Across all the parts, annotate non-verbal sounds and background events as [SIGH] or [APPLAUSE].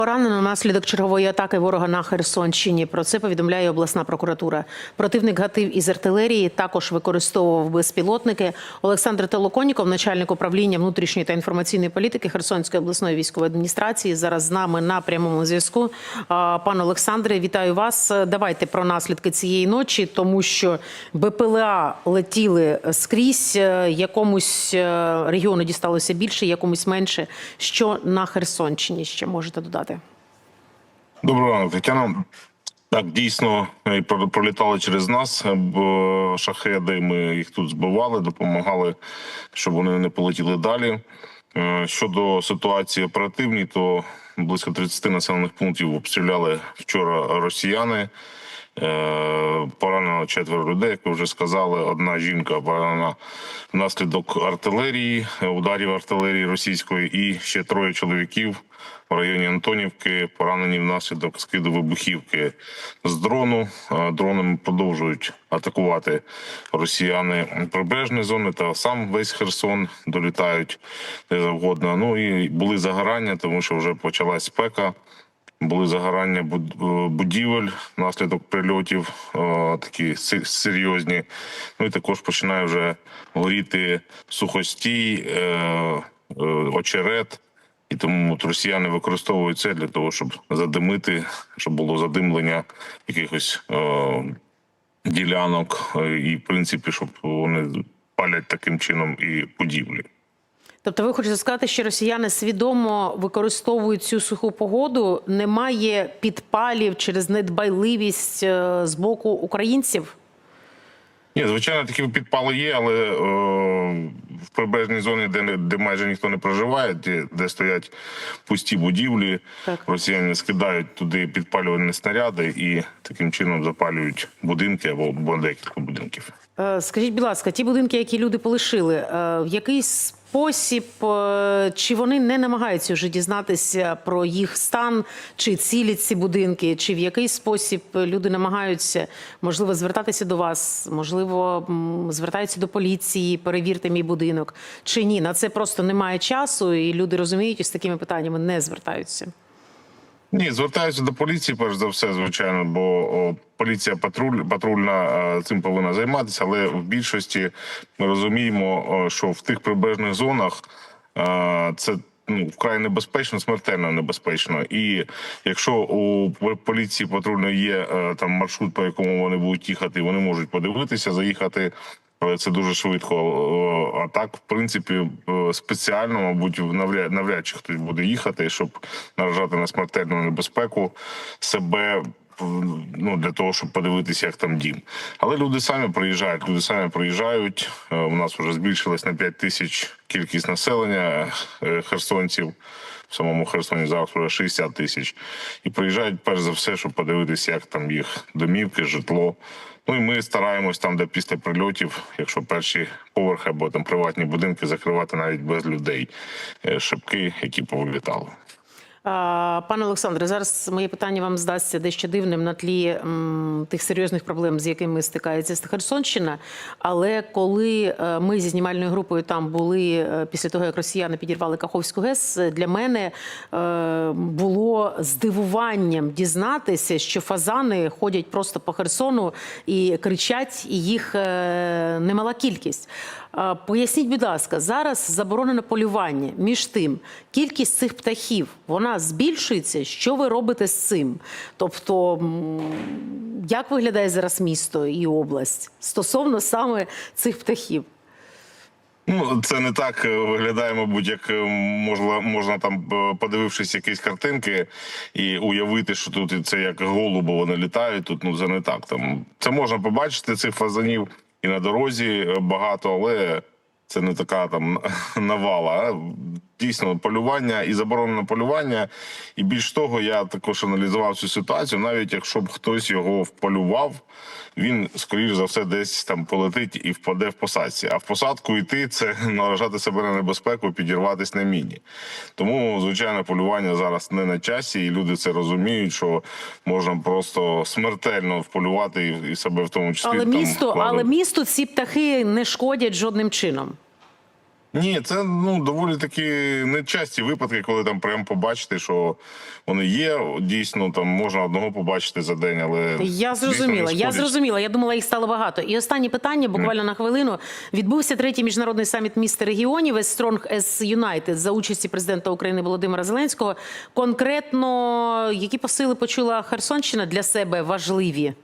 Поранено внаслідок чергової атаки ворога на Херсонщині. Про це повідомляє обласна прокуратура. Противник гатив із артилерії, також використовував безпілотники. Олександр Толоконіков, начальник управління внутрішньої та інформаційної політики Херсонської обласної військової адміністрації, зараз з нами на прямому зв'язку. Пане Олександре, вітаю вас. Давайте про наслідки цієї ночі, тому що БПЛА летіли скрізь. Е, Якомусь е, регіону дісталося більше, якомусь менше. Що на Херсонщині ще можете додати? Доброго ранку, Тетяна. Так, дійсно е, про- пролітали через нас бо шахеди. Ми їх тут збивали, допомагали, щоб вони не полетіли далі. Е, Щодо ситуації оперативній, то близько 30 населених пунктів обстріляли вчора росіяни. Е, Поранено четверо людей, як ви вже сказали. Одна жінка поранена внаслідок артилерії, ударів артилерії російської, і ще троє чоловіків в районі Антонівки поранені внаслідок скиду вибухівки з дрону. Е, Дронами продовжують атакувати росіяни прибережні зони та сам весь Херсон долітають де завгодно. Ну і були загорання, тому що вже почалась спека. Були загорання е, будівель внаслідок прильотів, е, такі серйозні. Ну і також починає вже горіти сухостій, е, очерет. І тому от росіяни використовують це для того, щоб задимити, щоб було задимлення якихось е, ділянок, і в принципі, щоб вони палять таким чином і будівлі. Тобто, ви хочете сказати, що росіяни свідомо використовують цю суху погоду, немає підпалів через недбайливість е, з боку українців? Ні, звичайно, такі підпали є, але е, в прибережній зоні, де, де майже ніхто не проживає, де, де стоять пусті будівлі, Так. росіяни скидають туди підпалювальні снаряди і таким чином запалюють будинки або, або декілька будинків. Е, Скажіть, будь ласка, ті будинки, які люди полишили, в який спосіб е, чи вони не намагаються вже дізнатися про їх стан, чи цілі ці будинки, чи в який спосіб люди намагаються можливо звертатися до вас, можливо, звертаються до поліції, перевірте мій будинок, чи ні? На це просто немає часу, і люди розуміють і з такими питаннями не звертаються. Ні, звертаюся до поліції, перш за все, звичайно, бо поліція патруль, патрульна е, цим повинна займатися, але в більшості ми розуміємо, що в тих прибережних зонах е, це. Ну, вкрай небезпечно, смертельно небезпечно. І якщо у поліції патрульної є е, там маршрут, по якому вони будуть їхати, вони можуть подивитися, заїхати, але це дуже швидко. А так, в принципі, е, спеціально, мабуть, навряд, навряд чи хтось буде їхати, щоб наражати на смертельну небезпеку себе. Ну для того, щоб подивитися, як там дім, але люди самі приїжджають. Люди самі приїжджають. Е, У нас вже збільшилась на 5 тисяч кількість населення е, херсонців. В самому Херсоні завтра вже 60 тисяч. І приїжджають перш за все, щоб подивитися, як там їх домівки, житло. Ну і ми стараємось там, де після прильотів, якщо перші поверхи або там приватні будинки, закривати навіть без людей е, шибки, які повилітали. Пане Олександре, зараз моє питання вам здасться дещо дивним на тлі м, тих серйозних проблем, з якими стикається Херсонщина. Але коли е, ми зі знімальною групою там були е, після того, як росіяни підірвали Каховську ГЕС, для мене е, було здивуванням дізнатися, що фазани ходять просто по Херсону і кричать, і їх е, немала кількість. Поясніть, будь ласка, зараз заборонено полювання. Між тим, кількість цих птахів вона збільшується. Що ви робите з цим? Тобто, як виглядає зараз місто і область стосовно саме цих птахів? Ну, це не так е, виглядає, мабуть, як е, можна, можна там, е, подивившись якісь картинки і уявити, що тут це як голуби вони літають. Тут ну це не так. Там це можна побачити цих фазанів і на дорозі багато, але це не така там [LAUGHS] навала. Дійсно, полювання і заборонено полювання. І більш того, я також аналізував цю ситуацію. Навіть якщо б хтось його вполював, він скоріш за все десь там полетить і впаде в посадці. А в посадку йти це [LAUGHS] наражати себе на небезпеку, підірватися на міні. Тому, звичайно, полювання зараз не на часі, і люди це розуміють, що можна просто смертельно вполювати і- себе в тому числі. Але там місто, вкладати. але місту ці птахи не шкодять жодним чином. Ні, це ну доволі таки нечасті випадки, коли там прямо побачити, що вони є. Дійсно, там можна одного побачити за день, але Я зрозуміла. Я зрозуміла. Я думала, їх стало багато. І останнє питання, буквально на хвилину. Відбувся третій міжнародний саміт міст регіонів Strong as United за участі президента України Володимира Зеленського. Конкретно які посили почула Херсонщина для себе важливі?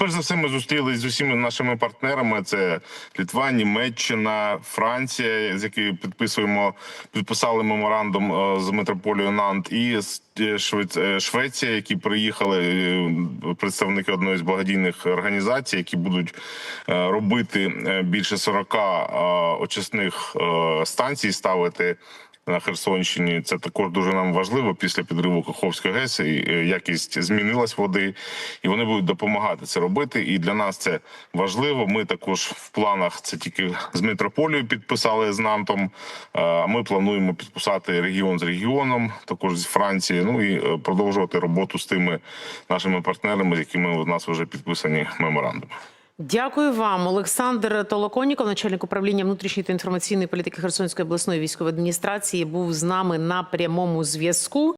Перш за все, ми зустрілися з усіма нашими партнерами: це Літва, Німеччина, Франція, з якою підписуємо, підписали меморандум е, з метрополією Нант, і з е, е, Швеція, які приїхали представники одної з благодійних організацій, які будуть робити більше 40 е, очисних станцій, ставити на Херсонщині. Це також дуже нам важливо після підриву Каховської ГЕС. І е, якість змінилась води, і вони будуть допомагати це робити. І для нас це важливо. Ми також в планах це тільки з метрополією підписали з Нантом. е, ми плануємо підписати регіон з регіоном, також з Франції. Ну і е, продовжувати роботу з тими нашими партнерами, з якими у нас вже підписані меморандуми. Дякую вам, Олександр Толоконіков, начальник управління внутрішньої та інформаційної політики Херсонської обласної військової адміністрації, був з нами на прямому зв'язку.